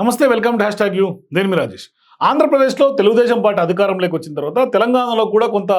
నమస్తే welcome to hashtag you. నేను మీ రాజేష్. ఆంధ్రప్రదేశ్లో తెలుగుదేశం పార్టీ అధికారంలోకి వచ్చిన తర్వాత తెలంగాణలో కూడా కొంత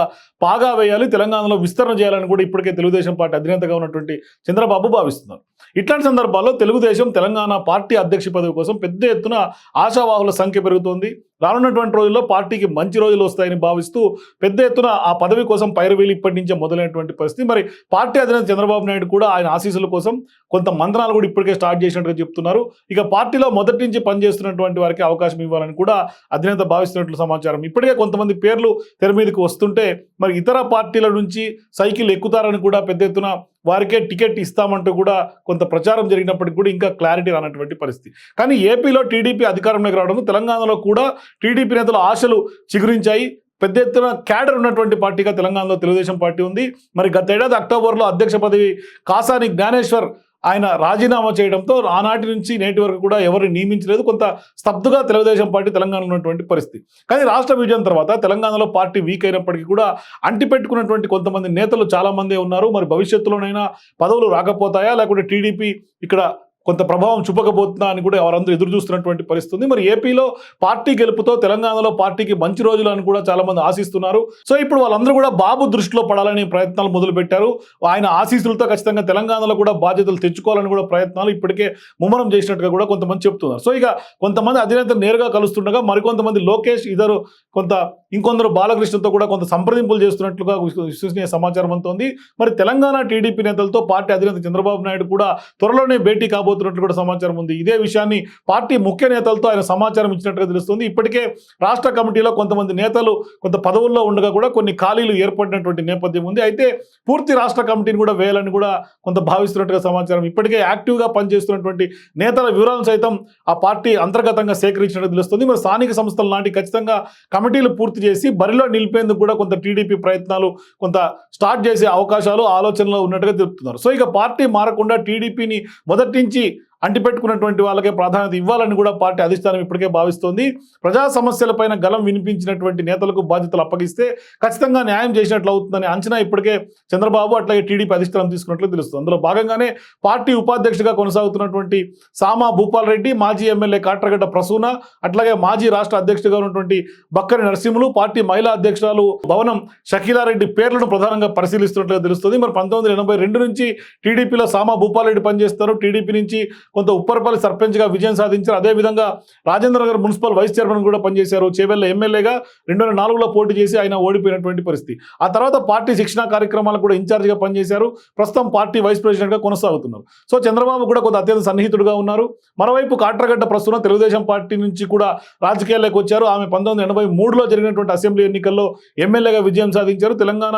పాగా వేయాలి తెలంగాణలో విస్తరణ చేయాలని కూడా ఇప్పటికే తెలుగుదేశం పార్టీ అధినేతగా ఉన్నటువంటి చంద్రబాబు భావిస్తున్నారు. ఇట్లాంటి సందర్భాల్లో తెలుగుదేశం తెలంగాణ పార్టీ అధ్యక్ష పదవి కోసం పెద్ద ఎత్తున ఆశావాహుల సంఖ్య పెరుగుతోంది. రానున్నటువంటి రోజుల్లో పార్టీకి మంచి రోజులు వస్తాయని భావిస్తూ పెద్ద ఎత్తున ఆ పదవి కోసం పైరవీలు ఇప్పటి నుంచే మొదలైనటువంటి పరిస్థితి. మరి పార్టీ అధినేత చంద్రబాబు నాయుడు కూడా ఆయన ఆశీస్సుల కోసం కొంత మంత్రాలు కూడా ఇప్పటికే స్టార్ట్ చేసినట్టుగా చెప్తున్నారు. ఇక పార్టీలో మొదటి నుంచి పనిచేస్తున్నటువంటి వారికి అవకాశం ఇవ్వాలని కూడా అధినేత భావిస్తున్నట్లు సమాచారం. ఇప్పటికే కొంతమంది పేర్లు తెర మీదకి వస్తుంటే మరి ఇతర పార్టీల నుంచి సైకిల్ ఎక్కుతారని కూడా పెద్ద ఎత్తున వారికే టికెట్ ఇస్తామంటూ కూడా కొంత ప్రచారం జరిగినప్పటికీ కూడా ఇంకా క్లారిటీ రానటువంటి పరిస్థితి. కానీ ఏపీలో టీడీపీ అధికారంలోకి రావడంతో తెలంగాణలో కూడా టీడీపీ నేతల ఆశలు చిగురించాయి. పెద్ద ఎత్తున క్యాడర్ ఉన్నటువంటి పార్టీగా తెలంగాణలో తెలుగుదేశం పార్టీ ఉంది. మరి గత ఏడాది అక్టోబర్లో అధ్యక్ష పదవి కాసాని జ్ఞానేశ్వర్ ఆయన రాజీనామా చేయడంతో ఆనాటి నుంచి నేటి వరకు కూడా ఎవరిని నియమించలేదు. కొంత స్తబ్దుగా తెలుగుదేశం పార్టీ తెలంగాణలో ఉన్నటువంటి పరిస్థితి. కానీ రాష్ట్ర విభజన తర్వాత తెలంగాణలో పార్టీ వీక్ అయినప్పటికీ కూడా అంటిపెట్టుకున్నటువంటి కొంతమంది నేతలు చాలామందే ఉన్నారు. మరి భవిష్యత్తులోనైనా పదవులు రాకపోతాయా? లేకుంటే టీడీపీ ఇక్కడ కొంత ప్రభావం చూపకపోతుందా అని కూడా ఎవరందరూ ఎదురు చూస్తున్నటువంటి పరిస్థితుంది. మరి ఏపీలో పార్టీ గెలుపుతో తెలంగాణలో పార్టీకి మంచి రోజులు అని కూడా చాలామంది ఆశిస్తున్నారు. సో ఇప్పుడు వాళ్ళందరూ కూడా బాబు దృష్టిలో పడాలని ప్రయత్నాలు మొదలుపెట్టారు. ఆయన ఆశీస్సులతో ఖచ్చితంగా తెలంగాణలో కూడా బాధ్యతలు తెచ్చుకోవాలని కూడా ప్రయత్నాలు ఇప్పటికే ముమ్మరం చేసినట్టుగా కూడా కొంతమంది చెప్తున్నారు. సో ఇక కొంతమంది అధినేతలు నేరుగా కలుస్తుండగా మరికొంతమంది లోకేష్ ఇద్దరు కొంత ఇంకొందరు బాలకృష్ణతో కూడా కొంత సంప్రదింపులు చేస్తున్నట్లుగా విశ్వసనీయ సమాచారం అందుతోంది. మరి తెలంగాణ టీడీపీ నేతలతో పార్టీ అధినేత చంద్రబాబు నాయుడు కూడా త్వరలోనే భేటీ కాబోతున్నట్లు కూడా సమాచారం ఉంది. ఇదే విషయాన్ని పార్టీ ముఖ్య నేతలతో ఆయన సమాచారం ఇచ్చినట్టుగా తెలుస్తుంది. ఇప్పటికే రాష్ట్ర కమిటీలో కొంతమంది నేతలు కొంత పదవుల్లో ఉండగా కూడా కొన్ని ఖాళీలు ఏర్పడినటువంటి నేపథ్యం ఉంది. అయితే పూర్తి రాష్ట్ర కమిటీని కూడా వేయాలని కూడా కొంత భావిస్తున్నట్టుగా సమాచారం. ఇప్పటికే యాక్టివ్గా పనిచేస్తున్నటువంటి నేతల వివరాలను సైతం ఆ పార్టీ అంతర్గతంగా సేకరించినట్టు తెలుస్తుంది. మరి స్థానిక సంస్థల నాటి ఖచ్చితంగా కమిటీలు పూర్తి చేసి బరిలో నిలిపేందుకు కూడా కొంత టీడీపీ ప్రయత్నాలు కొంత స్టార్ట్ చేసే అవకాశాలు ఆలోచనలో ఉన్నట్టుగా తెలుపుతున్నారు. సో ఇక పార్టీ మారకుండా టీడీపీని మొదటి నుంచి que అంటిపెట్టుకున్నటువంటి వాళ్ళకే ప్రాధాన్యత ఇవ్వాలని కూడా పార్టీ అధిష్టానం ఇప్పటికే భావిస్తోంది. ప్రజా సమస్యలపైన గలం వినిపించినటువంటి నేతలకు బాధ్యతలు అప్పగిస్తే ఖచ్చితంగా న్యాయం చేసినట్లు అవుతుందని అంచనా ఇప్పటికే చంద్రబాబు అట్లాగే టీడీపీ అధిష్టానం తీసుకున్నట్లు తెలుస్తుంది. అందులో భాగంగానే పార్టీ ఉపాధ్యక్షుడిగా కొనసాగుతున్నటువంటి సామా భూపాల్ రెడ్డి మాజీ ఎమ్మెల్యే కాట్రగడ్డ ప్రసూన అట్లాగే మాజీ రాష్ట్ర అధ్యక్షుడిగా ఉన్నటువంటి బక్కరి నరసింహులు పార్టీ మహిళా అధ్యక్షురాలు భవనం షకీలారెడ్డి పేర్లను ప్రధానంగా పరిశీలిస్తున్నట్లుగా తెలుస్తుంది. మరి పంతొమ్మిది ఎనభై రెండు నుంచి టీడీపీలో సామా భూపాల్ రెడ్డి పనిచేస్తారు టీడీపీ నుంచి కొంత ఉప్పరపల్లి సర్పంచ్గా విజయం సాధించారు. అదేవిధంగా రాజేంద్రనగర్ మున్సిపల్ వైస్ చైర్మన్ కూడా పనిచేశారు. చేవెళ్ళ ఎమ్మెల్యేగా రెండు వేల నాలుగులో పోటీ చేసి ఆయన ఓడిపోయినటువంటి పరిస్థితి. ఆ తర్వాత పార్టీ శిక్షణా కార్యక్రమాలకు కూడా ఇన్ఛార్జిగా పనిచేశారు. ప్రస్తుతం పార్టీ వైస్ ప్రెసిడెంట్గా కొనసాగుతున్నారు. సో చంద్రబాబు కూడా కొంత అత్యంత సన్నిహితుడుగా ఉన్నారు. మరోవైపు కాట్రగడ్డ ప్రస్తుతం తెలుగుదేశం పార్టీ నుంచి కూడా రాజకీయాల్లోకి వచ్చారు. ఆమె పంతొమ్మిది ఎనభై మూడులో జరిగినటువంటి అసెంబ్లీ ఎన్నికల్లో ఎమ్మెల్యేగా విజయం సాధించారు. తెలంగాణ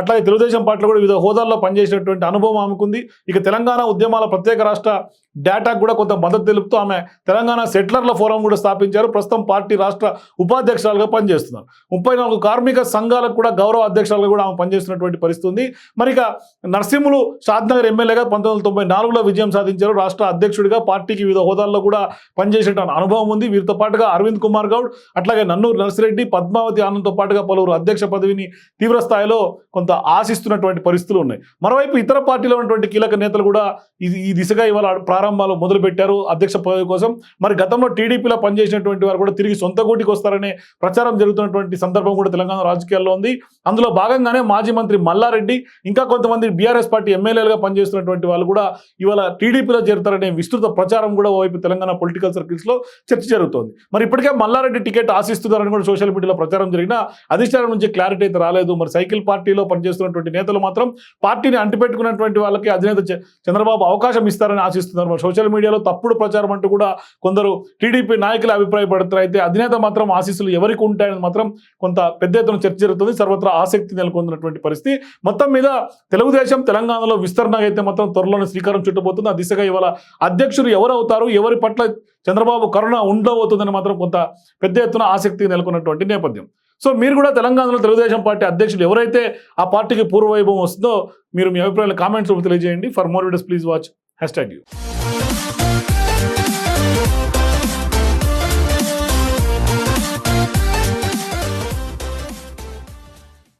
అట్లాగే తెలుగుదేశం పార్టీలో కూడా వివిధ హోదాల్లో పనిచేసినటువంటి అనుభవం ఆమెకుంది. ఇక తెలంగాణ ఉద్యమాల ప్రత్యేక రాష్ట్ర డేటాకు కూడా కొంత మద్దతు తెలుపుతూ ఆమె తెలంగాణ సెటిలర్ల ఫోరం కూడా స్థాపించారు. ప్రస్తుతం పార్టీ రాష్ట్ర ఉపాధ్యక్షురాలుగా పనిచేస్తున్నారు. ముప్పై నాలుగు కార్మిక సంఘాలకు కూడా గౌరవ అధ్యక్షురాలుగా కూడా ఆమె పనిచేస్తున్నటువంటి పరిస్థితి ఉంది. మరి ఇక నరసింహులు షాద్నగర్ ఎమ్మెల్యేగా పంతొమ్మిది వందల తొంభై నాలుగులో విజయం సాధించారు. రాష్ట్ర అధ్యక్షుడిగా పార్టీకి వివిధ హోదాల్లో కూడా పనిచేసిన అనుభవం ఉంది. వీరితో పాటుగా అరవింద్ కుమార్ గౌడ్ అట్లాగే నన్నూరు నర్సిరెడ్డి పద్మావతి ఆనంద్తో పాటుగా పలువురు అధ్యక్ష పదవిని తీవ్ర స్థాయిలో కొంత కొంత ఆశిస్తున్నటువంటి పరిస్థితులు ఉన్నాయి. మరోవైపు ఇతర పార్టీలో ఉన్నటువంటి కీలక నేతలు కూడా ఇది ఈ దిశగా ఇవాళ ప్రారంభాలు మొదలుపెట్టారు అధ్యక్ష పదవి కోసం. మరి గతంలో టీడీపీలో పనిచేసినటువంటి వారు కూడా తిరిగి సొంత గూటికి వస్తారనే ప్రచారం జరుగుతున్నటువంటి సందర్భం కూడా తెలంగాణ రాజకీయాల్లో ఉంది. అందులో భాగంగానే మాజీ మంత్రి మల్లారెడ్డి ఇంకా కొంతమంది బీఆర్ఎస్ పార్టీ ఎమ్మెల్యేలుగా పనిచేస్తున్నటువంటి వాళ్ళు కూడా ఇవాళ టీడీపీలో చేరుతారనే విస్తృత ప్రచారం కూడా ఓవైపు తెలంగాణ పొలిటికల్ సర్కిల్స్లో చర్చ జరుగుతోంది. మరి ఇప్పటికే మల్లారెడ్డి టికెట్ ఆశిస్తున్నారని కూడా సోషల్ మీడియాలో ప్రచారం జరిగినా అధిష్టానం నుంచి క్లారిటీ అయితే రాలేదు. మరి సైకిల్ పార్టీలో పనిచేస్తున్నటువంటి నేతలు మాత్రం పార్టీని అంటిపెట్టుకున్నటువంటి వాళ్ళకి అధినేత చంద్రబాబు అవకాశం ఇస్తారని ఆశిస్తున్నారు. మరి సోషల్ మీడియాలో తప్పుడు ప్రచారం అంటూ కూడా కొందరు టీడీపీ నాయకులు అభిప్రాయపడుతారు అయితే అధినేత మాత్రం ఆశీస్సులు ఎవరికి ఉంటాయని మాత్రం కొంత పెద్ద ఎత్తున చర్చ జరుగుతుంది. సర్వత్రా ఆసక్తి నెలకొందినటువంటి పరిస్థితి. మొత్తం మీద తెలుగుదేశం తెలంగాణలో విస్తరణ అయితే మాత్రం త్వరలోనే శ్రీకారం చుట్టబోతుంది. ఆ దిశగా ఇవాళ అధ్యక్షులు ఎవరు అవుతారు ఎవరి పట్ల చంద్రబాబు కరుణ ఉండబోతుందని మాత్రం కొంత పెద్ద ఎత్తున ఆసక్తి నెలకొన్నటువంటి నేపథ్యం. సో మీరు కూడా తెలంగాణలో తెలుగుదేశం పార్టీ అధ్యక్షులు ఎవరైతే ఆ పార్టీకి పూర్వవైభవం వస్తుందో మీరు మీ అభిప్రాయాలు కామెంట్స్ తెలియజేయండి. For more videos please watch hashtag you